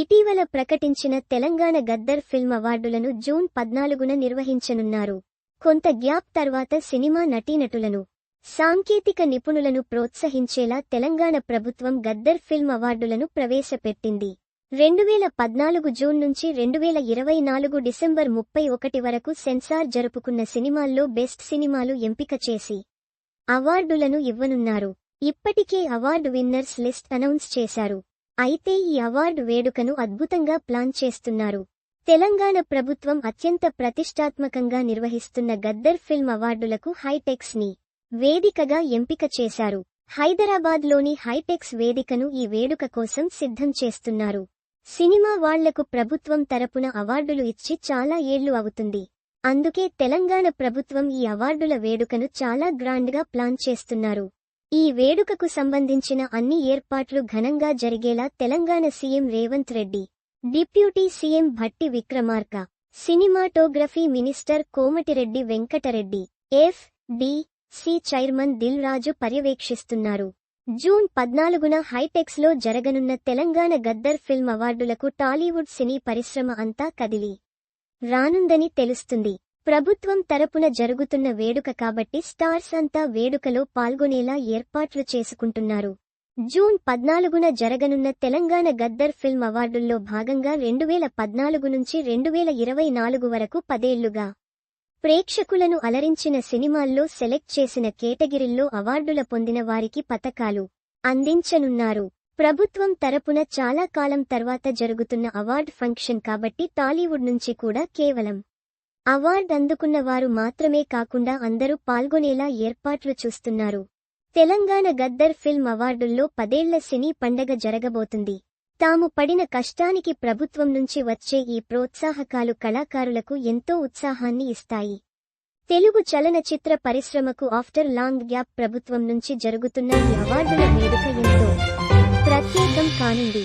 ఇటీవల ప్రకటించిన తెలంగాణ గద్దర్ ఫిల్మ్ అవార్డులను జూన్ పద్నాలుగున నిర్వహించనున్నారు. కొంత గ్యాప్ తర్వాత సినిమా నటీనటులను సాంకేతిక నిపుణులను ప్రోత్సహించేలా తెలంగాణ ప్రభుత్వం గద్దర్ ఫిల్మ్ అవార్డులను ప్రవేశపెట్టింది. రెండువేల పద్నాలుగు జూన్ నుంచి రెండువేల ఇరవై నాలుగు డిసెంబర్ ముప్పై ఒకటి వరకు సెన్సార్ జరుపుకున్న సినిమాల్లో బెస్ట్ సినిమాలు ఎంపిక చేసి అవార్డులను ఇవ్వనున్నారు. ఇప్పటికే అవార్డు విన్నర్స్ లిస్ట్ అనౌన్స్ చేశారు. అయితే ఈ అవార్డు వేడుకను అద్భుతంగా ప్లాన్ చేస్తున్నారు. తెలంగాణ ప్రభుత్వం అత్యంత ప్రతిష్టాత్మకంగా నిర్వహిస్తున్న గద్దర్ ఫిల్మ్ అవార్డులకు హైటెక్స్ని వేదికగా ఎంపిక చేశారు. హైదరాబాద్లోని హైటెక్స్ వేదికను ఈ వేడుక కోసం సిద్ధం చేస్తున్నారు. సినిమా వాళ్ళకు ప్రభుత్వం తరపున అవార్డులు ఇచ్చి చాలా ఏళ్ళు అవుతుంది. అందుకే తెలంగాణ ప్రభుత్వం ఈ అవార్డుల వేడుకను చాలా గ్రాండ్గా ప్లాన్ చేస్తున్నారు. ఈ వేడుకకు సంబంధించిన అన్ని ఏర్పాట్లు ఘనంగా జరిగేలా Telangana CM Revanth Reddy deputy CM Bhatti Vikramarka cinematography minister Komatireddy Venkat Reddy F D C chairman Dil Raju పర్యవేక్షిస్తున్నారు. June పద్నాలుగున హైటెక్స్లో జరగనున్న తెలంగాణ గద్దర్ ఫిల్మ్ అవార్డులకు టాలీవుడ్ సినీ పరిశ్రమ అంతా కదిలి రానుందని తెలుస్తుంది. ప్రభుత్వం తరపున జరుగుతున్న వేడుక కాబట్టి స్టార్స్ అంతా వేడుకలో పాల్గొనేలా ఏర్పాట్లు చేసుకుంటున్నారు. జూన్ పద్నాలుగున జరగనున్న తెలంగాణ గద్దర్ ఫిల్మ్ అవార్డుల్లో భాగంగా రెండు వేల పద్నాలుగు నుంచి రెండు వేల ఇరవై నాలుగు వరకు పదేళ్ళుగా ప్రేక్షకులను అలరించిన సినిమాల్లో సెలెక్ట్ చేసిన కేటగిరీల్లో అవార్డుల పొందిన వారికి పతకాలు అందించనున్నారు. ప్రభుత్వం తరపున చాలా కాలం తర్వాత జరుగుతున్న అవార్డ్ ఫంక్షన్ కాబట్టి టాలీవుడ్ నుంచి కూడా కేవలం అవార్డు అందుకున్న వారు మాత్రమే కాకుండా అందరూ పాల్గొనేలా ఏర్పాట్లు చూస్తున్నారు. తెలంగాణ గద్దర్ ఫిల్మ్ అవార్డుల్లో పదేళ్ళ సినీ పండగ జరగబోతుంది. తాము పడిన కష్టానికి ప్రభుత్వం నుంచి వచ్చే ఈ ప్రోత్సాహకాలు కళాకారులకు ఎంతో ఉత్సాహాన్ని ఇస్తాయి. తెలుగు చలనచిత్ర పరిశ్రమకు ఆఫ్టర్ లాంగ్ గ్యాప్ ప్రభుత్వం నుంచి జరుగుతున్న ఈ అవార్డుల వేడుక ఎంతో ప్రత్యేకం కానుంది.